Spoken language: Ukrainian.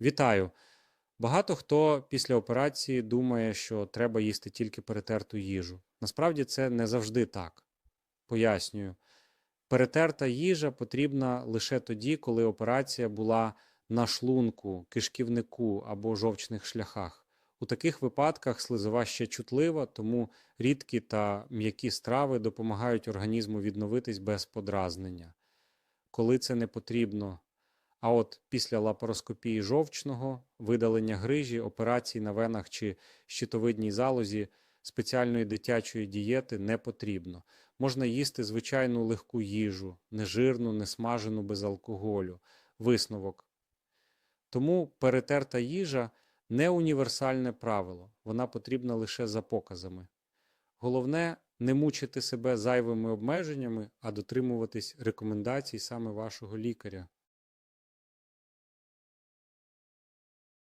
Вітаю! Багато хто після операції думає, що треба їсти тільки перетерту їжу. Насправді це не завжди так. Пояснюю. Перетерта їжа потрібна лише тоді, коли операція була на шлунку, кишківнику або жовчних шляхах. У таких випадках слизова ще чутлива, тому рідкі та м'які страви допомагають організму відновитись без подразнення. Коли це не потрібно, а от після лапароскопії жовчного, видалення грижі, операцій на венах чи щитовидній залозі спеціальної дитячої дієти не потрібно. Можна їсти звичайну легку їжу, нежирну, несмажену без алкоголю. Висновок. Тому перетерта їжа не універсальне правило, вона потрібна лише за показами. Головне не мучити себе зайвими обмеженнями, а дотримуватись рекомендацій саме вашого лікаря.